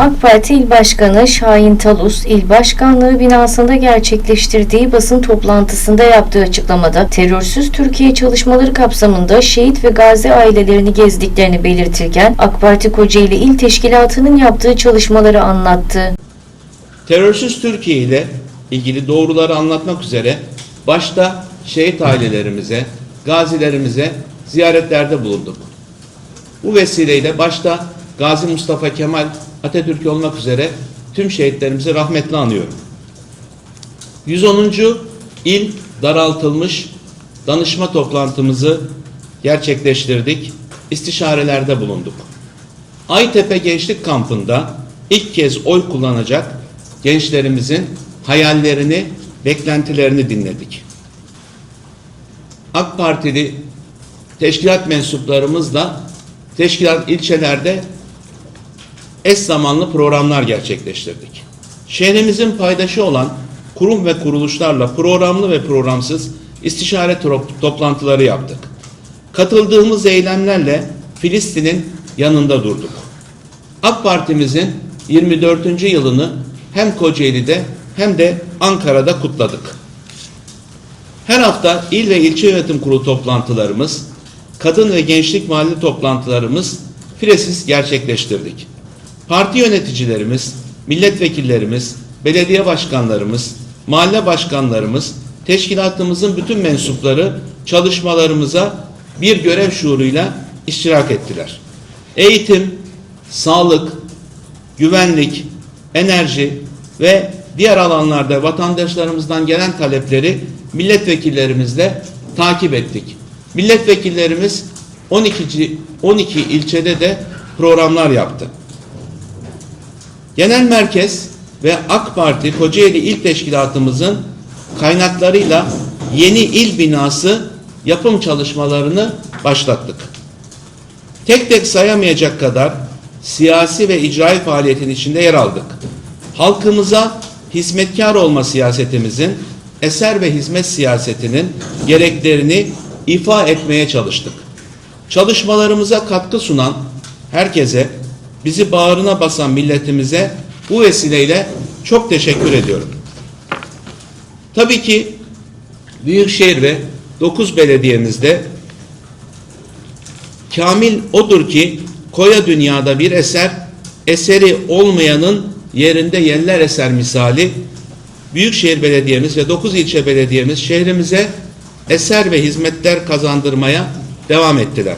AK Parti İl Başkanı Şahin Talus, İl Başkanlığı binasında gerçekleştirdiği basın toplantısında yaptığı açıklamada terörsüz Türkiye çalışmaları kapsamında şehit ve gazi ailelerini gezdiklerini belirtirken AK Parti Kocaeli İl Teşkilatı'nın yaptığı çalışmaları anlattı. Terörsüz Türkiye ile ilgili doğruları anlatmak üzere başta şehit ailelerimize, gazilerimize ziyaretlerde bulunduk. Bu vesileyle başta Gazi Mustafa Kemal Atatürk olmak üzere tüm şehitlerimizi rahmetle anıyorum. 110. il daraltılmış danışma toplantımızı gerçekleştirdik. İstişarelerde bulunduk. Aytepe Gençlik Kampı'nda ilk kez oy kullanacak gençlerimizin hayallerini, beklentilerini dinledik. AK Partili teşkilat mensuplarımızla teşkilat ilçelerde eş zamanlı programlar gerçekleştirdik. Şehrimizin paydaşı olan kurum ve kuruluşlarla programlı ve programsız istişare toplantıları yaptık. Katıldığımız eylemlerle Filistin'in yanında durduk. AK Parti'mizin 24. yılını hem Kocaeli'de hem de Ankara'da kutladık. Her hafta il ve ilçe yönetim kurulu toplantılarımız, kadın ve gençlik mahalle toplantılarımız firesiz gerçekleştirdik. Parti yöneticilerimiz, milletvekillerimiz, belediye başkanlarımız, mahalle başkanlarımız, teşkilatımızın bütün mensupları çalışmalarımıza bir görev şuuruyla iştirak ettiler. Eğitim, sağlık, güvenlik, enerji ve diğer alanlarda vatandaşlarımızdan gelen talepleri milletvekillerimizle takip ettik. Milletvekillerimiz 12. 12 ilçede de programlar yaptı. Genel Merkez ve AK Parti Kocaeli İl Teşkilatımızın kaynaklarıyla yeni il binası yapım çalışmalarını başlattık. Tek tek sayamayacak kadar siyasi ve icraî faaliyetin içinde yer aldık. Halkımıza hizmetkar olma siyasetimizin, eser ve hizmet siyasetinin gereklerini ifa etmeye çalıştık. Çalışmalarımıza katkı sunan herkese, bizi bağrına basan milletimize bu vesileyle çok teşekkür ediyorum. Tabii ki Büyükşehir ve 9 belediyemizde Kamil odur ki koya dünyada bir eser, eseri olmayanın yerinde yerler eser misali Büyükşehir Belediyemiz ve 9 ilçe belediyemiz şehrimize eser ve hizmetler kazandırmaya devam ettiler.